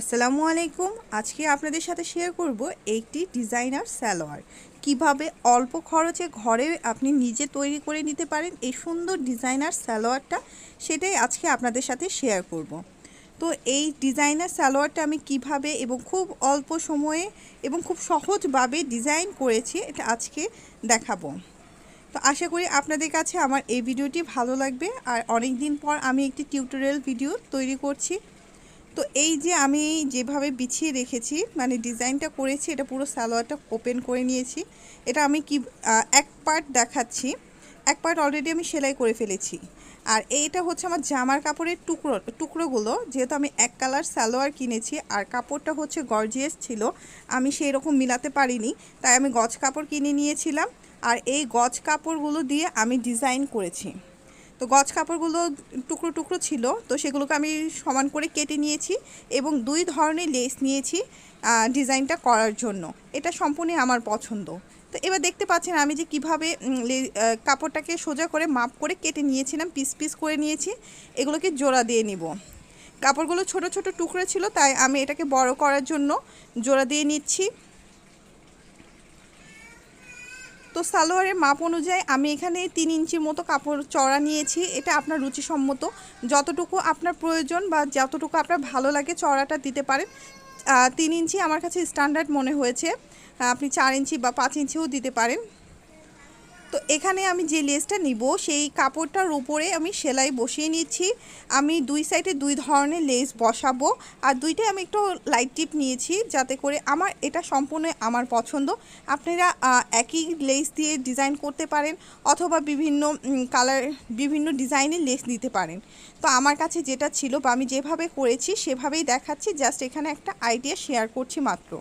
আসসালামু আলাইকুম। আজকে আপনাদের সাথে শেয়ার করব একটি ডিজাইনার স্যালোয়ার কীভাবে অল্প খরচে ঘরে আপনি নিজে তৈরি করে নিতে পারেন এই সুন্দর ডিজাইনার স্যালোয়ারটা সেটাই আজকে আপনাদের সাথে শেয়ার করব। তো এই ডিজাইনার সালোয়ারটা আমি কীভাবে এবং খুব অল্প সময়ে এবং খুব সহজভাবে ডিজাইন করেছি, এটা আজকে দেখাবো। তো আশা করি আপনাদের কাছে আমার এই ভিডিওটি ভালো লাগবে। আর অনেক দিন পর আমি একটি টিউটোরিয়াল ভিডিও তৈরি করছি। তো এই যে আমি যেভাবে বিছিয়ে রেখেছি মানে ডিজাইনটা করেছি, এটা পুরো সালোয়ারটা ওপেন করে নিয়েছি, এটা আমি কি এক পার্ট দেখাচ্ছি। এক পার্ট অলরেডি আমি সেলাই করে ফেলেছি। আর এইটা হচ্ছে আমার জামার কাপড়ের টুকরো, টুকরোগুলো। যেহেতু আমি এক কালার সালোয়ার কিনেছি, আর কাপড়টা হচ্ছে গর্জিয়াস ছিল, আমি সেই রকম মিলাতে পারিনি, তাই আমি গজ কাপড় কিনে নিয়েছিলাম। আর এই গজ কাপড়গুলো দিয়ে আমি ডিজাইন করেছি। তো গজ কাপড়গুলো টুকরো টুকরো ছিল, তো সেগুলোকে আমি সমান করে কেটে নিয়েছি এবং দুই ধরনের লেস নিয়েছি ডিজাইনটা করার জন্য। এটা সম্পূর্ণ আমার পছন্দ। তো এবার দেখতে পাচ্ছেন আমি যে কীভাবে কাপড়টাকে সোজা করে মাপ করে কেটে নিয়েছিলাম, পিস পিস করে নিয়েছি। এগুলোকে জোড়া দিয়ে নিব। কাপড়গুলো ছোট ছোট টুকরো ছিল, তাই আমি এটাকে বড় করার জন্য জোড়া দিয়ে নিচ্ছি। তো সালোয়ারের মাপ অনুযায়ী আমি এখানে তিন ইঞ্চির মতো কাপড় চড়া নিয়েছি। এটা আপনার রুচিসম্মত। যতটুকু আপনার প্রয়োজন বা যতটুকু আপনার ভালো লাগে চড়াটা দিতে পারেন তিন ইঞ্চি আমার কাছে স্ট্যান্ডার্ড মনে হয়েছে। আপনি চার ইঞ্চি বা পাঁচ ইঞ্চিও দিতে পারেন। তো এখানে আমি যে লেসটা নিব, সেই কাপড়টার উপরে আমি সেলাই বসিয়ে নিচ্ছি। আমি দুই সাইডে দুই ধরনের লেস বসাবো আর দুইটাই আমি একটু লাইট টিপ নিয়েছি যাতে করে আমার, এটা সম্পূর্ণ আমার পছন্দ। আপনারা একই লেস দিয়ে ডিজাইন করতে পারেন অথবা বিভিন্ন কালার, বিভিন্ন ডিজাইনের লেস দিতে পারেন। তো আমার কাছে যেটা ছিল বা আমি যেভাবে করেছি সেভাবেই দেখাচ্ছি, জাস্ট এখানে একটা আইডিয়া শেয়ার করছি মাত্র।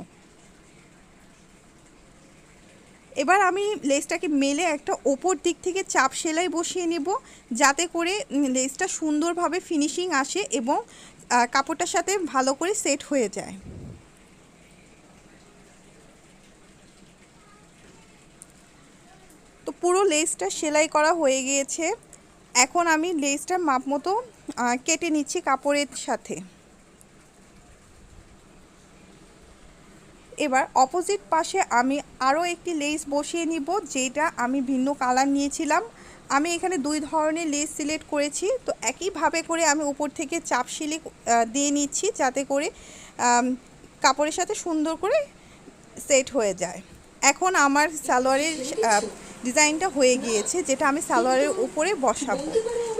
এবার আমি লেসটাকে মেলে একটা ওপর দিক থেকে চাপ সেলাই বসিয়ে নেব, যাতে করে লেসটা সুন্দরভাবে ফিনিশিং আসে এবং কাপড়টার সাথে ভালো করে সেট হয়ে যায়। তো পুরো লেসটা সেলাই করা হয়ে গিয়েছে। এখন আমি লেসটার মাপ মতো কেটে নিচ্ছি কাপড়ের সাথে। এবার অপোজিট পাশে আমি আরও একটি লেস বসিয়ে নিব, যেটা আমি ভিন্ন কালার নিয়েছিলাম। আমি এখানে দুই ধরনের লেস সিলেক্ট করেছি, তো একইভাবে করে আমি উপর থেকে চাপ সিলে দিয়ে নিচ্ছি, যাতে করে কাপড়ের সাথে সুন্দর করে সেট হয়ে যায়। এখন আমার সালোয়ারের ডিজাইনটা হয়ে গিয়েছে, যেটা আমি সালোয়ারের উপরে বসাবো।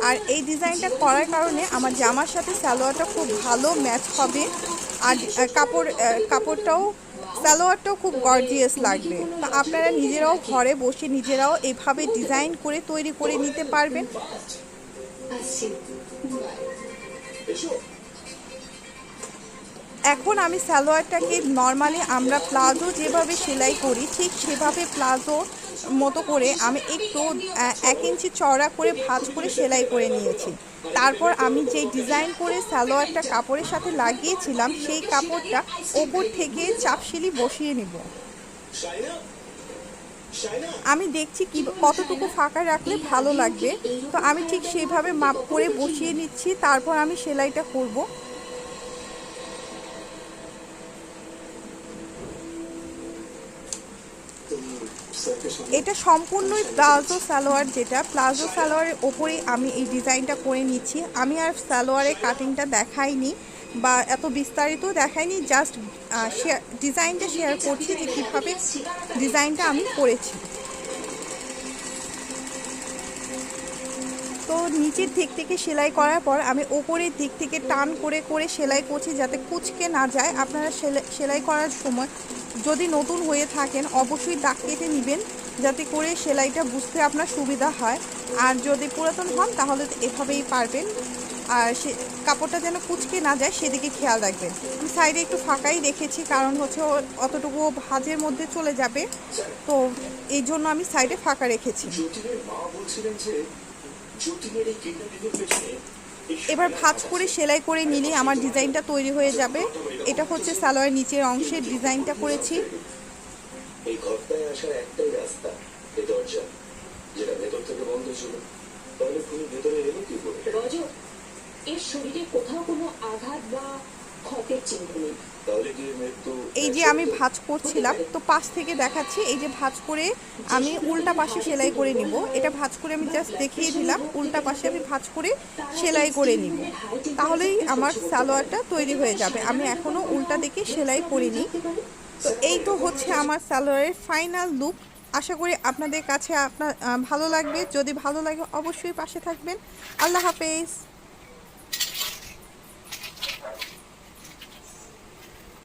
আর এই ডিজাইনটা করার কারণে আমার জামার সাথে সালোয়ারটা খুব ভালো ম্যাচ হবে, আর কাপড় কাপড়টাও সালোয়ারটাও খুব গর্জিয়াস লাগবে। আপনারা নিজেরাও ঘরে বসে নিজেরাও এভাবে ডিজাইন করে তৈরি করে নিতে পারবেন। এখন আমি সালোয়ারটাকে নর্মালি আমরা প্লাজো যেভাবে সেলাই করি, ঠিক সেভাবে প্লাজো মতো করে আমি একটু এক ইঞ্চি চড়া করে ভাজ করে সেলাই করে নিয়েছি। তারপর আমি যে ডিজাইন করে সালোয়ারটা কাপড়ের সাথে লাগিয়েছিলাম, সেই কাপড়টা ওপর থেকে চাপশিলি বসিয়ে নিব। আমি দেখছি কি, কতটুকু ফাঁকা রাখলে ভালো লাগবে। তো আমি ঠিক সেইভাবে মাপ করে বসিয়ে নিচ্ছি, তারপর আমি সেলাইটা করব। এটা সম্পূর্ণই প্লাজো সালোয়ার যেটা। প্লাজো সালোয়ারের ওপরেই আমি এই ডিজাইনটা করে নিচ্ছি। আমি আর সালোয়ারের কাটিংটা দেখাইনি বা এত বিস্তারিত দেখাইনি জাস্ট শেয়ার ডিজাইনটা শেয়ার করছি যে কীভাবে ডিজাইনটা আমি করেছি। তো নিচের দিক থেকে সেলাই করার পর আমি ওপরের দিক থেকে টান করে করে সেলাই করছি যাতে কুচকে না যায়। আপনারা সেলাই- সেলাই করার সময় যদি নতুন হয়ে থাকেন, অবশ্যই দাগ কেটে নেবেন। যাতে করে সেলাইটা বুঝতে আপনার সুবিধা হয়। আর যদি পুরাতন হন তাহলে এভাবেই পারবেন। আর সে কাপড়টা যেন কুচকে না যায় সেদিকে খেয়াল রাখবেন। আমি সাইডে একটু ফাঁকাই রেখেছি কারণ হচ্ছে অতটুকু ভাজের মধ্যে চলে যাবে। তো এই জন্য আমি সাইডে ফাঁকা রেখেছি। এবার ভাঁজ করে সেলাই করে নিলে আমার ডিজাইনটা তৈরি হয়ে যাবে। এটা হচ্ছে সালোয়ার নিচের অংশের ডিজাইনটা করেছি। এই ঘরটায় আসার এই যে আমি ভাঁজ করছিলাম, তো পাশ থেকে দেখাচ্ছি, এই যে ভাঁজ করে আমি উল্টা পাশে সেলাই করে নিব। এটা ভাঁজ করে আমি জাস্ট দেখিয়ে দিলাম, উল্টা পাশে আমি ভাঁজ করে সেলাই করে নিব। তাহলেই আমার সালোয়ারটা তৈরি হয়ে যাবে। আমি এখনও উল্টা দিকে সেলাই করিনি। তো এই তো হচ্ছে আমার সালোয়ারের ফাইনাল লুক আশা করি আপনাদের কাছে আপনার ভালো লাগবে। যদি ভালো লাগে অবশ্যই পাশে থাকবেন। আল্লাহ হাফেজ।